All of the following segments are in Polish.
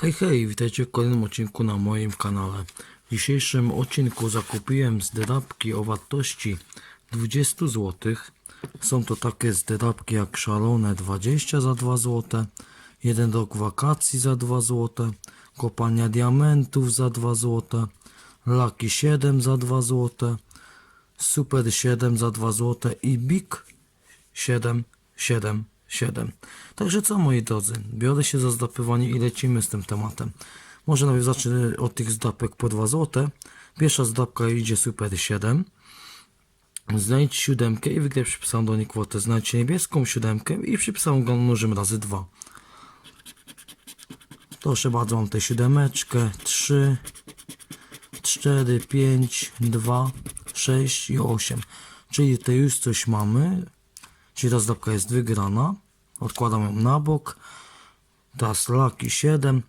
Hej, hej, witajcie w kolejnym odcinku na moim kanale. W dzisiejszym odcinku zakupiłem zdrabki o wartości 20 zł. Są to takie zdrabki jak szalone 20 za 2 zł, jeden rok wakacji za 2 zł, kopania diamentów za 2 zł, Lucky 7 za 2 zł, Super 7 za 2 zł i Big 7, 7, 7. Także co moi drodzy, biorę się za zdapywanie i lecimy z tym tematem. Może najpierw zacznę od tych zdapek po 2 zł. Pierwsza zdapka idzie Super 7. Znajdź siódemkę i wygraj przypisaną do niej kwotę. Znajdź niebieską siódemkę i przypisaną go mnożymy razy 2. Proszę bardzo, mam tę siódemeczkę. 3, 4, 5, 2, 6 i 8. Czyli tutaj już coś mamy. Czyli ta zdobka jest wygrana. Odkładam ją na bok. Teraz laki 7.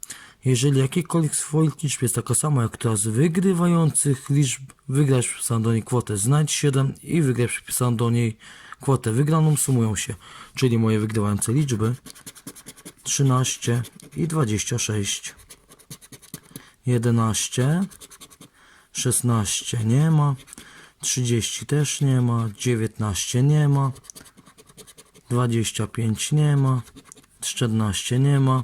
Jeżeli jakikolwiek z swoich liczb jest taka sama jak ta z wygrywających liczb, wygrasz przypisaną do niej kwotę znajdź 7 i wygraj przypisaną do niej kwotę wygraną sumują się. Czyli moje wygrywające liczby 13 i 26. 11 16 nie ma, 30 też nie ma, 19 nie ma, 25 nie ma, 14 nie ma,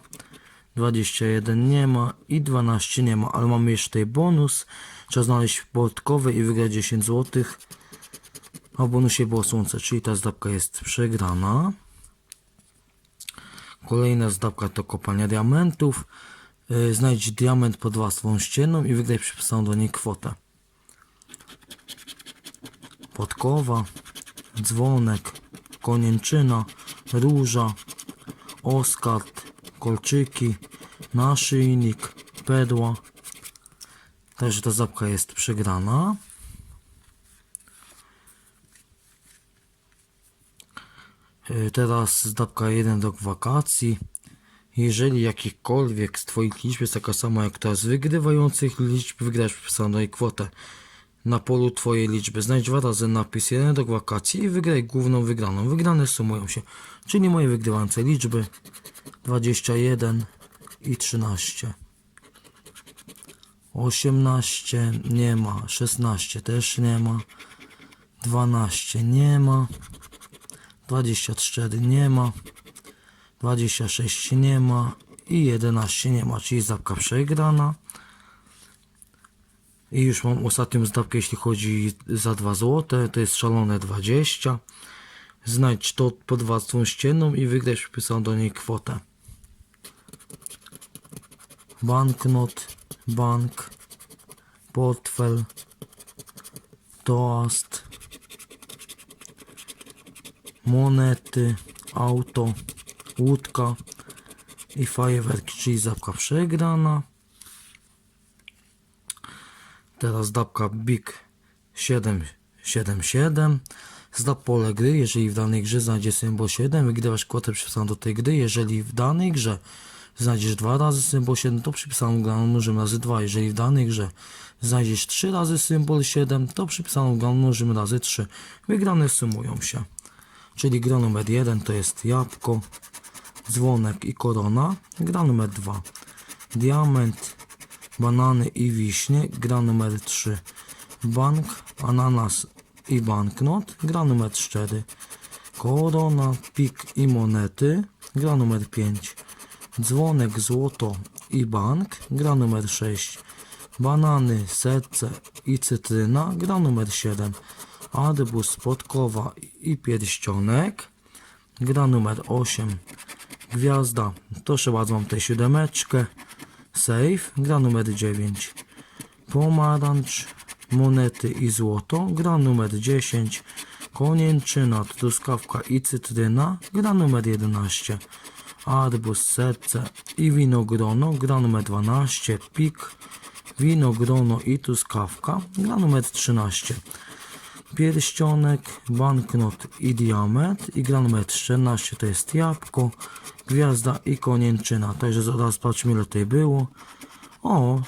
21 nie ma i 12 nie ma, ale mamy jeszcze tutaj bonus. Trzeba znaleźć portkowe i wygrać 10 zł. A bonusie było słońce, czyli ta zdabka jest przegrana. Kolejna zdabka to kopania diamentów. Yy, Znajdź diament pod warstwą ścienną i wygraj przypisaną do niej kwotę. Podkowa, dzwonek, konięczyna, róża, oskard, kolczyki, naszyjnik, pedła. Także ta zapka jest przegrana. Yy, Teraz zdabka 1 rok wakacji. Jeżeli jakikolwiek z Twoich liczb jest taka sama jak ta z wygrywających liczb, wygrasz wpisaną kwotę. Na polu Twojej liczby znajdź dwa razy napis 1 rok wakacji i wygraj główną wygraną. Wygrane sumują się, czyli moje wygrywające liczby 21 i 13. 18 nie ma, 16 też nie ma, 12 nie ma, 24 nie ma, 26 nie ma i 11 nie ma, czyli zdawka przegrana. I już mam ostatnią zdawkę, jeśli chodzi za 2 zł, to jest szalone 20. Znajdź to pod warstwą ścienną i wygraj przypisaną do niej kwotę. Banknot, bank, portfel, toast, monety, auto, łódka i fajerwerki, czyli zapka przegrana. Teraz dapka Big 777. Zdap pole gry, jeżeli w danej grze znajdzie symbol 7, wygrywasz kwotę przypisaną do tej gry. Jeżeli w danej grze znajdziesz dwa razy symbol 7, to przypisaną graną mnożymy razy 2. Jeżeli w danej grze znajdziesz 3 razy symbol 7, to przypisaną graną mnożymy razy 3. Wygrane sumują się. Czyli gra numer 1 to jest jabłko, dzwonek i korona. Gra numer 2 diament, banany i wiśnie. Gra numer 3 bank, ananas i banknot. Gra numer 4 korona, pik i monety. Gra numer 5 dzwonek, złoto i bank. Gra numer 6 banany, serce i cytryna. Gra numer 7 arbuz, podkowa i pierścionek. Gra numer 8 gwiazda, proszę bardzo, mam tę siódemeczkę. Safe, gra numer 9 pomarańcz, monety i złoto. Gra numer 10 konięczyna, truskawka i cytryna. Gra numer 11 arbuz, serce i winogrono. Gra numer 12 pik, winogrono i truskawka. Gra numer 13 pierścionek, banknot i diament i gra numer 14 to jest jabłko, gwiazda i konięczyna. Także zaraz patrzmy ile tutaj było. O,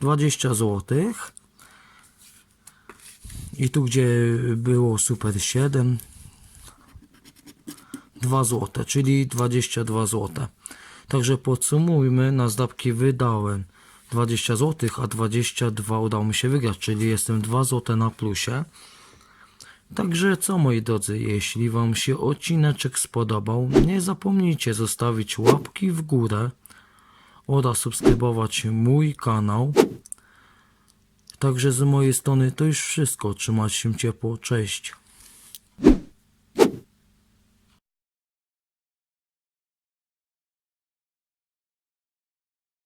20 zł. I tu gdzie było super 7 2 zł, czyli 22 zł. Także podsumujmy, na zdabki wydałem 20 zł, a 22 udało mi się wygrać, czyli jestem 2 zł na plusie. Także co moi drodzy, jeśli wam się odcineczek spodobał, nie zapomnijcie zostawić łapki w górę oraz subskrybować mój kanał. Także z mojej strony to już wszystko. Trzymajcie się ciepło. Cześć.